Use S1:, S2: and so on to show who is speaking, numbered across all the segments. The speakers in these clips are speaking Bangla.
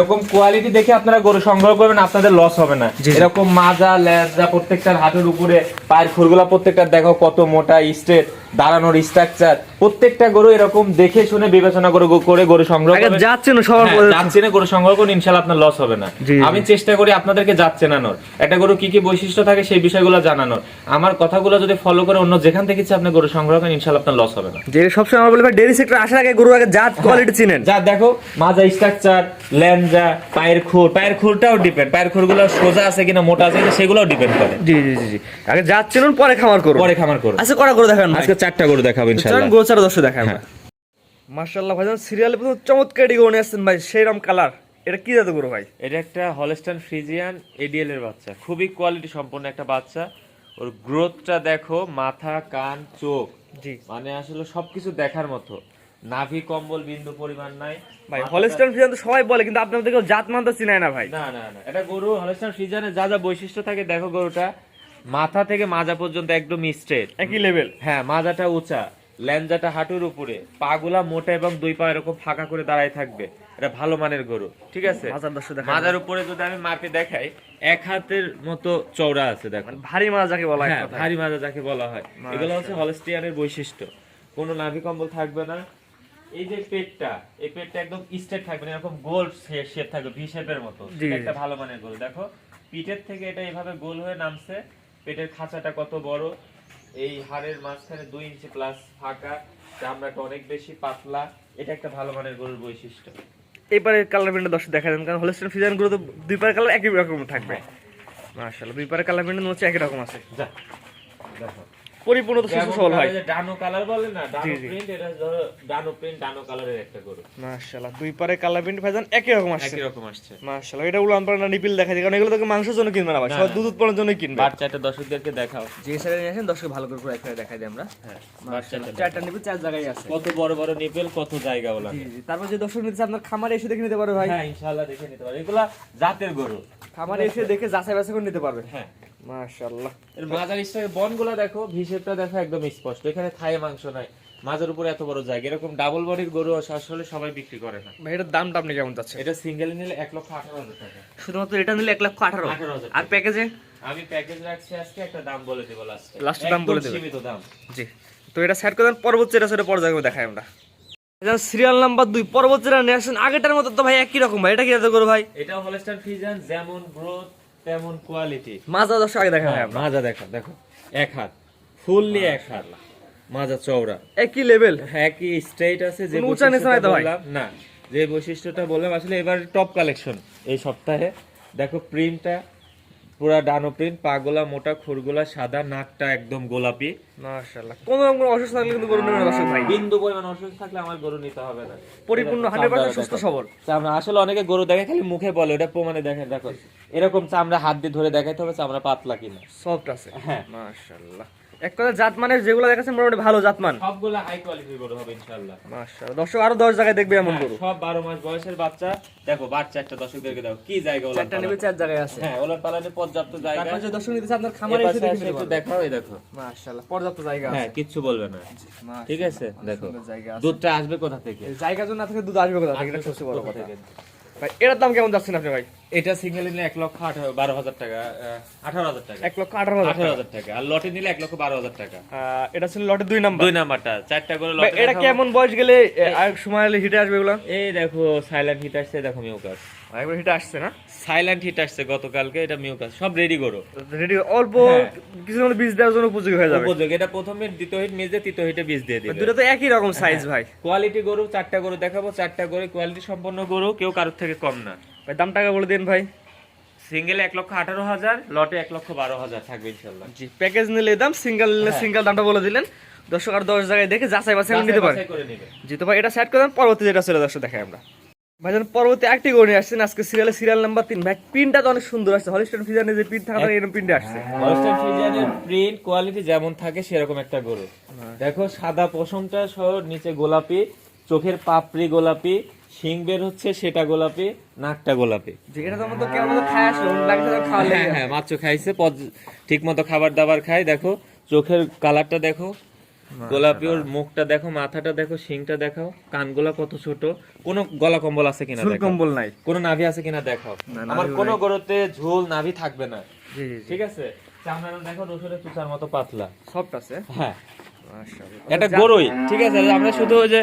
S1: এরকম কোয়ালিটি দেখে আপনারা গরু সংগ্রহ করবেন আপনাদের লস হবে না। এরকম মাজা লেজা প্রত্যেকটার হাতের উপরে পায়ের ফুলগুলা প্রত্যেকটা দেখো কত মোটা স্ট্রেট দাঁড়ানোর স্ট্রাকচার প্রত্যেকটা গরু এরকম দেখে শুনে বিবেচনা করে করে গরু সংগ্রহ
S2: আগে
S1: করবেন
S2: যাচ্ছেন সবার
S1: হ্যাঁ, যাচ্ছে না গরু সংগ্রহ করুন ইনশাল্লাহ আপনার লস হবে না। আমি চেষ্টা করি আপনাদেরকে যাচ্ছে নানোর একটা গরু কি কি বৈশিষ্ট্য থাকে সেই বিষয়গুলো জানানোর। আমার কথাগুলো যদি ফলো করে অন্য যেখান থেকে ইচ্ছে আপনি গরু সংগ্রহ করেন ইনশাল্লাহ আপনার লস হবে না।
S2: যে সবসময় আমরা বলি ভাই ডেরি সেক্টর আসার আগে গরু আগে জাত কোয়ালিটি চিনেন।
S1: যা দেখো মাজা স্ট্রাকচার ল্যাঞ্জা পায়ের খুর পায়ের খুরটাও ডিপেন্ড পায়ের খুরগুলো সোজা আছে কিনা মোটা আছে কিনা সেগুলোও ডিপেন্ড করে।
S2: জি জি জি আগে জাত চিনুন পরে খামার করুন।
S1: পরে খামার করো
S2: আচ্ছা করা করে দেখান
S1: আজকে চারটা গরু দেখাবো
S2: চলেন
S1: ইনশাল্লাহ
S2: গরু চারা দেখায় আমরা।
S1: হ্যাঁ।
S2: ভাইজান সিরিয়ালে প্রথম চমৎকার এটি গরু নিয়ে আসছেন ভাই সেইরকম কালার। এটা কি জাতের গরু ভাই?
S1: এটা একটা হলস্টাইন ফ্রিজিয়ান এডিএল এর বাচ্চা খুবই কোয়ালিটি সম্পন্ন একটা বাচ্চা। ওর গ্রোথটা দেখো মাথা কান চোখ।
S2: জি।
S1: মানে আসলে সবকিছু দেখার মতো। নাভি কম্বল বিন্দু পরিমাণ নাই।
S2: ভাই হলস্টাইন ফ্রিজান তো সবাই বলে কিন্তু আপনাদের কেউ জাত মান তো চিনায় না ভাই।
S1: না না না এটা গরু হলস্টাইন ফ্রিজিয়ানের যা যা বৈশিষ্ট্য থাকে দেখো গরুটা। মাথা থেকে মাজা পর্যন্ত একদম স্ট্রেট
S2: একই লেভেল
S1: হ্যাঁ মাজাটা উঁচা ল্যাঞ্জাটা হাঁটুর উপরে। পাগুলা মোটা এবং দুই পা এরকম ফাঁকা করে দাঁড়ায় থাকবে। এটা ভালো মানের গরু ঠিক আছে?
S2: মাজার
S1: উপরে যদি আমি মাপে দেখাই এক হাতের মতো চওড়া আছে দেখো।
S2: মানে ভারী মাছ যাকে বলা হয়
S1: হ্যাঁ ভারী মাজা যাকে বলা হয়। এগুলো হচ্ছে হলস্টিয়ানের বৈশিষ্ট্য। কোনো নাভি কম্বল থাকবে না। এই যে পেটটা এই পেটটা একদম স্ট্রেট থাকবে না এরকম গোল শেপ থাকবে ভি শেপের মতো। এটা একটা ভালো মানের গরু। দেখো পিঠের থেকে এটা এভাবে গোল হয়ে নামছে। পেটের খাঁচাটা কত বড়? এই হাড়ের মাঝখানে দুই ইঞ্চি প্লাস ফাঁকা চামড়াটা অনেক বেশি পাতলা। এটা একটা ভালো মানের গরুর বৈশিষ্ট্য।
S2: এবারে কালার প্রিন্টটা দর্শক দেখা দেন কারণ হলস্টাইন ফিজানগুলো তো দুই পার কালার একই রকম থাকবে। মার্শাল্লাহ দুই পারে কালার প্রিন্ট হচ্ছে একই রকম আছে।
S1: যা দেখো।
S2: পরিপূর্ণ সুস্থ সবল ভাই
S1: কালার যে ডানো কালার বলে না ডানো। প্রিন্ট এটা ধরো ডানো প্রিন্ট ডানো কালারের একটা গরু।
S2: মার্শাল্লাহ দুই পারে কালার প্রিন্ট ভাইজান একই রকম আসছে।
S1: একই রকম আসছে।
S2: মার্শাল্লাহ এটা উলান নিপিল দেখা যায় কারণ এগুলো তো মাংসের জন্য কিনবে না ভাই সব দুধ উৎপাদনের জন্যই কিনবে।
S1: বাচ্চাটা দর্শকদেরকে দেখাও।
S2: যে সাইডে নিয়ে আসেন দর্শক ভালো করে এখানে দেখাই দিই আমরা।
S1: হ্যাঁ বাচ্চাটা
S2: চারটা নিপিল চার জায়গায় আছে।
S1: কত বড় বড় নিপেল কত জায়গা ওলা।
S2: জি জি তারপর যে দর্শক নিতে আপনার খামারে এসে দেখে নিতে পারবে ভাই।
S1: হ্যাঁ ইনশাআল্লাহ দেখে নিতে পারো এগুলা জাতের গরু।
S2: খামারে এসে দেখে যাচাই বাছাই করে নিতে পারবে।
S1: হ্যাঁ।
S2: মার্শাল্লাহ
S1: এর মাজার স্টাইল বনগুলা দেখো দেখো একদম স্পষ্ট। এখানে থায়ে মাংস নাই। মাজার উপরে এত বড় জায়গা। এরকম ডাবল বডির গরু আসলে সবাই বিক্রি করে না।
S2: ভাই এটার দামটা আপনি কেমন চাচ্ছেন
S1: এটা সিঙ্গেল নিলে এক লক্ষ আঠারো হাজার টাকা।
S2: শুধুমাত্র এটা নিলে এক লক্ষ আঠারো?
S1: 18,000
S2: আর প্যাকেজে
S1: আমি প্যাকেজ রাখছি আজকে একটা দাম বলে দেবো লাস্টে
S2: এ দাম বলে দেবে।
S1: সীমিত দাম।
S2: জি। তো এটা সেট করে দেন পরবর্তী এটা সেটা পর্যায়ে দেখাই আমরা। সিরিয়াল নাম্বার দুই পরবর্তী আসেন। আগেটার মতো তো ভাই একই রকম ভাই। এটা কি এত করো ভাই?
S1: এটা হলস্টার ফিজান যেমন গ্রোথ তেমন কোয়ালিটি
S2: মাজা দর্শক আগে দেখা ভাই
S1: মাজা দেখো দেখো এক হাত। ফুললি এক হাত। মাজা চওড়া।
S2: একই লেভেল
S1: হ্যাঁ কি স্ট্রেট আছে যে
S2: উঁচা নিচা?
S1: বললাম না। যে বৈশিষ্ট্যটা বললাম আসলে এবার টপ কালেকশন এই সপ্তাহে। দেখো প্রিন্টটা পুরা ডানো প্রিন্ট পাগোলা মোটা খুরগুলা সাদা নাকটা একদম গোলাপি।
S2: মাশাআল্লাহ। কোনো রকম অসুস্থ থাকলে কিন্তু গরু নেবেন না দর্শক
S1: বিন্দু পরিমাণ অসুস্থ থাকলে আমার গরু নিতে হবে না।
S2: পরিপূর্ণ
S1: এরকম
S2: 100% সুস্থ সবল।
S1: চামড়া আসলে অনেকে গরু দেখে খালি মুখে বলে ওটা প্রমাণে দেখে দেখো। এরকম চামড়া হাত দিয়ে ধরে দেখাইতে হবে চামড়া পাতলা কিনা।
S2: সফট আছে।
S1: হ্যাঁ।
S2: মাশাআল্লাহ। এক কথা জাত যেগুলো দেখাচ্ছেন মোটামুটি ভালো জাতমান।
S1: সবগুলো হাই কোয়ালিটির গরু হবে ইনশাআল্লাহ।
S2: মাশাআল্লাহ। দর্শক আরও দশ জায়গায় দেখবে এমন গরু।
S1: সব বারো মাস বয়সের বাচ্চা। দেখো বাচ্চা একটা দর্শকদেরকে দেখো কি জায়গা ওলান
S2: চারটা নেবে চার জায়গায় আছে।
S1: হ্যাঁ ওলান পালানে পর্যাপ্ত জায়গা।
S2: তারপর যে দর্শক নিতে আপনার খামারে এসে দেখে
S1: একটু দেখাও এই দেখো।
S2: মাশাআল্লাহ পর্যাপ্ত জায়গা
S1: হ্যাঁ কিচ্ছু বলবে না। ঠিক আছে দেখো। দুধটা আসবে কোথা থেকে?
S2: জায়গা জন্য থেকে দুধ আসবে কোথা থেকে? এটা সবচেয়ে বড়
S1: কথা। থেকে?
S2: ভাই এটার দাম কেমন যাচ্ছেন আপনি ভাই?
S1: এটা সিঙ্গেল নিলে এক লক্ষ বারো হাজার টাকা আহ, আঠারো হাজার টাকা।
S2: এক লক্ষ আঠারো হাজার
S1: আঠারো
S2: টাকা।
S1: হাজার টাকা। আর লটে নিলে এক লক্ষ বারো হাজার টাকা।
S2: এটা ছিল লটে দুই নাম্বার।
S1: দুই নাম্বারটা চারটা করে
S2: ভাই, এটা কেমন বয়স গেলে সময় হিটে আসবে এগুলো?
S1: এই দেখো সাইলেন্ট হিট আসছে দেখো মিউকাস
S2: একবার হিটে আসছে না?
S1: সাইলেন্ট হিট আসছে গতকালকে এটা মিউকাস সব রেডি করো।
S2: রেডি অল্প
S1: হ্যাঁ।
S2: কিছু মধ্যে বীজ দেওয়ার জন্য উপযোগী হয়ে যাবে।
S1: উপযোগ এটা প্রথমে দ্বিতীয় হিট মেজে তৃতীয় হিটে বীজ দিয়ে দিবে।
S2: দুটো তো একই রকম সাইজ ভাই।
S1: কোয়ালিটি গরু চারটা গরু দেখাবো চারটা গরু কোয়ালিটি সম্পন্ন গরু কেউ কারোর থেকে কম না।
S2: ভাই দাম টাকা বলে দিন ভাই।
S1: সিঙ্গেল এক লক্ষ আঠারো হাজার লটে এক লক্ষ বারো হাজার থাকবে ইনশাল্লাহ।
S2: জি প্যাকেজ নিলে দাম সিঙ্গেল নিলে
S1: হ্যাঁ।
S2: সিঙ্গেল দামটা বলে দিলেন। দর্শক আর দশ জায়গায় দেখে যাচাই বাছাই নিতে পারে।
S1: বাছাই করে নিবে।
S2: জি তো ভাই এটা সেট করে দেন পরবর্তী যেটা ছিল দর্শক দেখাই আমরা। ভাইজান পরবর্তী একটি গড়ে আসছেন আজকে সিরিয়ালে সিরিয়াল নাম্বার তিন। ভাই পিনটা তো অনেক সুন্দর আসছে। হলিস্টন ফিজানে যে পিন থাকা এরকম পিনটা আসছে।
S1: ওয়েস্টার্ন ফ্রিজিয়ানের প্রিন্ট কোয়ালিটি যেমন থাকে সেরকম একটা গরু। দেখো সাদা পশমটা সহ নিচে গোলাপি চোখের পাপড়ি গোলাপি শিং বের হচ্ছে সেটা গোলাপি নাকটা গোলাপি।
S2: যে এটা তো আমাদের কেমন খায় আসলো লাগে তো খাওয়া
S1: হ্যাঁ হ্যাঁ মাত্র খাইছে ঠিক মতো খাবার দাবার খায়। দেখো চোখের কালারটা দেখো। গোলাপি ওর মুখটা দেখো মাথাটা দেখো শিংটা দেখাও। কানগুলা কত ছোট। কোনো গলা কম্বল আছে কিনা দেখাও।
S2: কম্বল নাই।
S1: কোনো নাভি আছে কিনা দেখাও। আমার কোনো। গরুতে ঝোল নাভি থাকবে না।
S2: জি জি
S1: ঠিক আছে? চামড়াটা দেখো রসুনের চুচার মতো পাতলা।
S2: সফট আছে?
S1: হ্যাঁ।
S2: মাশাআল্লাহ।
S1: এটা গরুই। ঠিক আছে আমরা শুধু ওই যে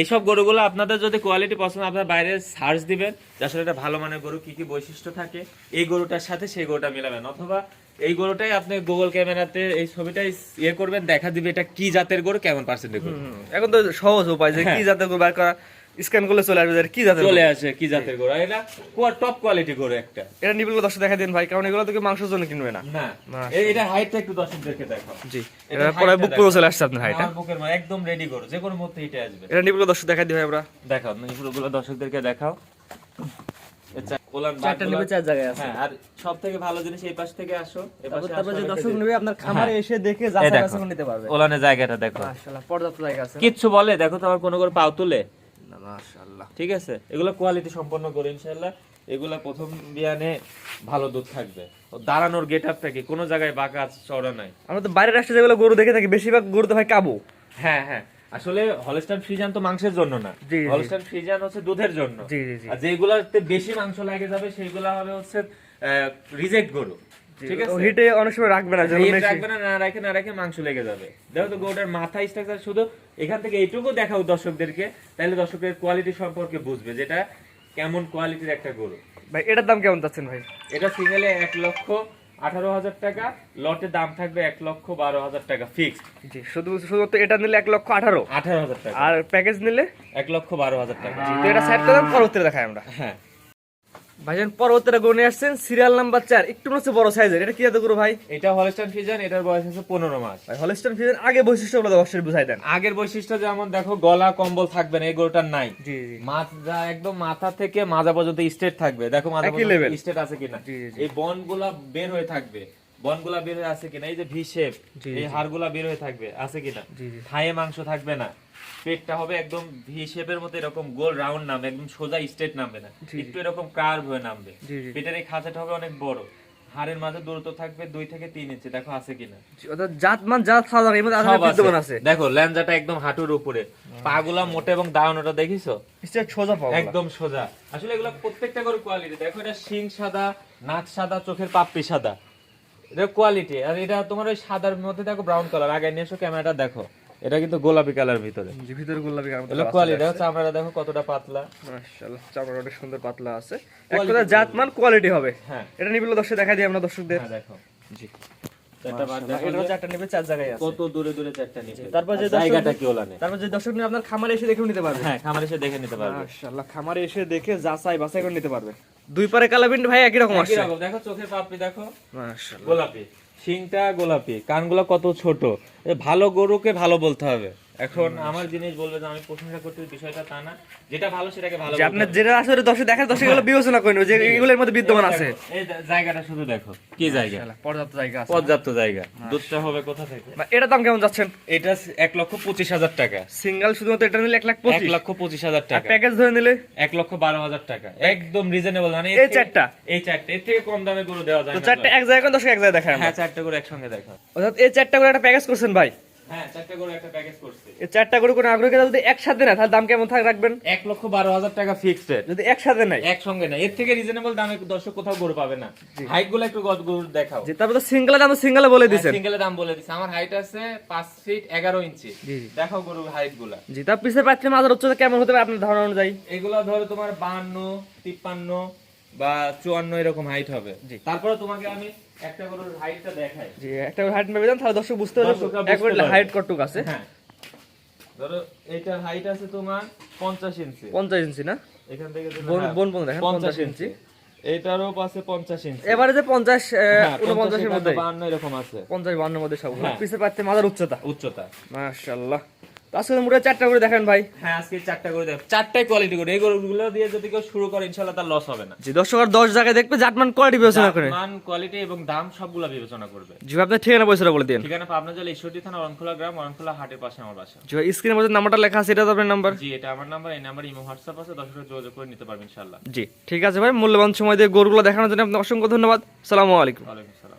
S1: এইসব গরুগুলো আপনাদের যদি কোয়ালিটি পছন্দ আপনারা বাইরে সার্চ দিবেন। যে আসলে এটা ভালো মানের গরু কি কি বৈশিষ্ট্য থাকে এই গরুটার সাথে সেই গরুটা মিলাবেন। অথবা এই গরুটাই আপনি গুগল ক্যামেরাতে এই ছবিটাই ইয়ে করবেন দেখা দিবে এটা কি জাতের গরু কেমন পার্সেন্টের গরু।
S2: এখন তো সহজ উপায় যে কি জাতের গরু বার করা স্ক্যান করলে চলে আসবে কি জাতের
S1: চলে। আসে কি জাতের গরু। এটা টপ কোয়ালিটি গরু একটা।
S2: এটা নিবিল দর্শক দেখা দিন ভাই কারণ এগুলো থেকে মাংসের জন্য কিনবে না।
S1: না। এটা হাইটটা একটু দর্শকদেরকে দেখো।
S2: জি।
S1: এটা
S2: এটা পরে বুক
S1: দেখো।
S2: করে চলে আসছে আপনার হাইটা
S1: আমার বুকের মা একদম রেডি গরু যে কোনো মুহূর্তে হিটে আসবে।
S2: এটা নিবিল দর্শক দেখা দিই ভাই আমরা।
S1: দেখাও পুরোগুলো দর্শকদেরকে দেখাও। কোলান
S2: চারটা
S1: বাঘগুলো-
S2: চার জায়গায় আছে।
S1: হ্যাঁ আর সব ভালো জিনিস এই পাশ থেকে আসো এই পাশে
S2: তারপর যে দর্শক নেবে আপনার খামারে
S1: হ্যাঁ।
S2: এসে দেখে যাচাই বাছাই নিতে পারবে।
S1: ওলানের জায়গাটা দেখো।
S2: মাশাআল্লাহ পর্যাপ্ত জায়গা আছে।
S1: কিচ্ছু বলে দেখো তোমার কোনো করে পাও তুলে।
S2: মাশাআল্লাহ।
S1: ঠিক আছে? এগুলো কোয়ালিটি সম্পন্ন করে ইনশাল্লাহ এগুলা প্রথম বিয়ানে ভালো দুধ থাকবে। দাঁড়ানোর গেট আপটা কি কোনো জায়গায় বাঁকা চড়া নাই।
S2: আমরা তো বাইরের রাষ্ট্রে যেগুলো গরু দেখে থাকি বেশিরভাগ গরু তো ভাই কাবু।
S1: হ্যাঁ হ্যাঁ। আসলে হলস্টাইন ফ্রিজান তো মাংসের জন্য না। হলস্টাইন ফ্রিজান হচ্ছে দুধের জন্য। আর যেগুলাতে বেশি মাংস লাগে যাবে সেইগুলা হবে হচ্ছে রিজেক্ট গরু। ঠিক আছে?
S2: হিটে অনেক সময় রাখবে না
S1: রাখবে না না রাখে না রাখে মাংস লেগে যাবে। দেখো তো গরুটার মাথা স্ট্রাকচার শুধু এখান থেকে এইটুকু দেখাও দর্শকদেরকে তাহলে দর্শকের কোয়ালিটি সম্পর্কে বুঝবে যেটা কেমন কোয়ালিটির একটা গরু।
S2: ভাই এটার দাম কেমন চাচ্ছেন ভাই?
S1: এটা সিঙ্গেলে এক লক্ষ আঠারো হাজার টাকা লটে দাম থাকবে এক লক্ষ বারো হাজার টাকা ফিক্সড
S2: জি শুধু শুধুমাত্র এটা নিলে এক লক্ষ আঠারো?
S1: আঠারো হাজার টাকা।
S2: আর প্যাকেজ নিলে?
S1: এক লক্ষ বারো হাজার টাকা।
S2: তো এটা স্যার পরবর্তীতে দেখাই আমরা।
S1: হ্যাঁ।
S2: ভাইজান পরবর্তীতে গনে আসছেন সিরিয়াল নাম্বার চার। একটু হচ্ছে বড় সাইজের। এটা কি জাতের গরু ভাই?
S1: এটা হলস্টাইন ফিজান এটার বয়স হচ্ছে পনেরো মাস।
S2: ভাই হলিস্টন ফিজের আগে বৈশিষ্ট্যগুলো দর্শক বুঝাই দেন।
S1: আগের বৈশিষ্ট্য যেমন দেখো গলা কম্বল থাকবে না এই গরুটার নাই।
S2: জি
S1: একদম মাথা থেকে মাজা পর্যন্ত স্ট্রেট থাকবে। দেখো মাজা
S2: level।
S1: স্ট্রেট আছে কিনা। এই বনগুলা বের হয়ে থাকবে। বনগুলা বের হয়ে আছে কিনা এই যে ভি শেপ এই হাড়গুলা বের হয়ে থাকবে আছে কিনা। থায়ে মাংস থাকবে না। পেটটা হবে একদম ভি শেপের মতো এরকম গোল রাউন্ড নামবে একদম সোজা স্ট্রেট নামবে না। একটু এরকম কার্ভ হয়ে নামবে। পেটের এই খাঁচাটা হবে অনেক বড়। হাড়ের মাঝে দূরত্ব থাকবে দুই থেকে তিন ইঞ্চি দেখো আছে কিনা?
S2: জাত মান জাত খাওয়া এর মধ্যে আসলে বিদ্যমান
S1: আছে। দেখো ল্যাঞ্জাটা একদম হাঁটুর উপরে। পাগুলা মোটা এবং দাওয়ানোটা দেখিছো?
S2: স্টেট সোজা
S1: একদম সোজা। আসলে এগুলো প্রত্যেকটা করে কোয়ালিটি দেখো এটা শিং সাদা নাক সাদা চোখের পাপড়ি সাদা। এটা কোয়ালিটি আর এটা তোমার ওই সাদার মধ্যে দেখো ব্রাউন কালার আগে নিয়ে এসো ক্যামেরাটা দেখো। এটা কিন্তু গোলাপি কালার ভিতরে।
S2: ভিতরে গোলাপি কালার
S1: এগুলো কোয়ালিটি দেখো চামড়াটা দেখো কতটা পাতলা।
S2: মাশাআল্লাহ চামড়া অনেক সুন্দর পাতলা আছে। এক কথা জাত মান কোয়ালিটি হবে।
S1: হ্যাঁ।
S2: এটা নিবিল দর্শক দেখা দিই আমরা দর্শকদের।
S1: হ্যাঁ দেখো।
S2: জি।
S1: চারটা বার দেখো
S2: এটা
S1: যে
S2: চারটা নিবে চার জায়গায় আছে।
S1: কত দূরে দূরে চারটা নিচে
S2: তারপর যে
S1: জায়গাটা কি ওলানে
S2: তারপর যে দর্শক আপনার খামারে এসে দেখেও নিতে পারবে।
S1: হ্যাঁ খামার এসে দেখে নিতে পারবে।
S2: মাশাআল্লাহ খামারে এসে দেখে যাচাই বাছাই করে নিতে পারবে। দুই পারে কালাবিন ভাই একই রকম আসছে।
S1: দেখো চোখের পাপড়ি দেখো।
S2: মাশাআল্লাহ।
S1: গোলাপি। শিংটা গোলাপি। কানগুলো কত ছোট। ভালো গরুকে ভালো বলতে হবে। এখন আমার জিনিস বলবে যে আমি প্রশংসা করতে বিষয়টা তা না। যেটা ভালো সেটাকে ভালো
S2: আপনার যেটা আসলে দর্শক দেখা দর্শক এগুলো বিবেচনা করেন যে এগুলোর মধ্যে বিদ্যমান আছে।
S1: এই জায়গাটা শুধু দেখো। কি জায়গা?
S2: পর্যাপ্ত জায়গা আছে।
S1: পর্যাপ্ত জায়গা। দুধটা হবে কোথা থেকে?
S2: এটার দাম কেমন যাচ্ছেন?
S1: এটা এক লক্ষ পঁচিশ হাজার টাকা।
S2: সিঙ্গেল শুধুমাত্র এটা নিলে এক লাখ পঁচিশ?
S1: লক্ষ পঁচিশ হাজার টাকা।
S2: প্যাকেজ ধরে নিলে?
S1: এক লক্ষ বারো হাজার টাকা। একদম রিজনেবল মানে
S2: এই চারটা?
S1: এই চারটা। এর থেকে কম দামে গরু দেওয়া যায় না।
S2: এক জায়গায় কোন দর্শক এক জায়গায় দেখায়
S1: হ্যাঁ চারটা করে একসঙ্গে দেখা
S2: অর্থাৎ এই চারটা করে একটা প্যাকেজ করছেন ভাই?
S1: হ্যাঁ চারটা করে একটা প্যাকেজ করছে।
S2: এই চারটা করে কোনো আগ্রহী যদি একসাথে না তাহলে দাম কেমন থাক রাখবেন?
S1: এক লক্ষ বারো হাজার টাকা ফিক্সড রেট
S2: যদি একসাথে নাই
S1: একসঙ্গে না এর থেকে রিজনেবল দামে দর্শক কোথাও গরু পাবে না। হাইটগুলো একটু গজ গরু দেখাও।
S2: যে তারপর তো সিঙ্গেলের দাম সিঙ্গেলে বলে দিছেন
S1: সিঙ্গেলের দাম বলে দিচ্ছে আমার হাইট আছে পাঁচ ফিট এগারো ইঞ্চি। দেখাও গরুর হাইটগুলা।
S2: জি তার পাত্রে মাজার উচ্চতা কেমন হতে পারে আপনার ধারণা অনুযায়ী?
S1: এগুলা ধরো তোমার বান্ন তিপ্পান্ন বা চুয়ান্ন এরকম হাইট হবে। তারপরে তোমাকে আমি একটা গরুর হাইটটা দেখাই।
S2: জি একটা হাইট মেপে দেন তাহলে দর্শক বুঝতে পারবে হাইট কতটুকু আছে।
S1: হ্যাঁ। ধরো এটার হাইট আছে তোমার পঞ্চাশ ইঞ্চি।
S2: পঞ্চাশ ইঞ্চি না?
S1: এখান থেকে তুমি-
S2: বোন
S1: হ্যাঁ,
S2: বোন দেখেন
S1: পঞ্চাশ
S2: পঞ্চাশ
S1: ইঞ্চি।
S2: ইঞ্চি।
S1: এটারও পাশে পঞ্চাশ ইঞ্চি।
S2: এবারে যে পঞ্চাশ
S1: হ্যাঁ,
S2: উনপঞ্চাশের মধ্যে।
S1: বাহান্ন এরকম আছে।
S2: পঞ্চাশ বান্নর মধ্যে সব।
S1: হ্যাঁ।
S2: পিছের পাত্রে উচ্চতা।
S1: উচ্চতা।
S2: মাশাআল্লাহ। আজকে মোটা চারটা করে দেখেন ভাই।
S1: হ্যাঁ আজকে চারটা করে দেখ চারটাই কোয়ালিটি করে। এই গরুগুলো দিয়ে যদি কেউ শুরু করে তার লস হবে না।
S2: জি দর্শক আর দশ জায়গায় দেখবে জাতমান কোয়ালিটি বিবেচনা করে।
S1: মান কোয়ালিটি এবং দাম সবগুলা বিবেচনা করবে।
S2: জি আপনার ঠিকানা পয়সাটা বলে দিন।
S1: ঠিকানা পাবনা জেলা ঈশ্বরদী থানা অরণখোলা গ্রাম অরণখোলা হাটের পাশে আমার বাসা।
S2: জি স্ক্রিনের মধ্যে নাম্বারটা লেখা আছে এটা আপনার নাম্বার
S1: জি এটা আমার নাম্বার এই নাম্বার ইমো হোয়াটসঅ্যাপ আছে দর্শকরা যোগাযোগ করে নিতে পারবেন
S2: জি ঠিক আছে ভাই মূল্যবান সময় দিয়ে গরুগুলো দেখানোর জন্য আপনাকে অসংখ্য ধন্যবাদ। সালামু আলাইকুম।
S1: আসসালাম।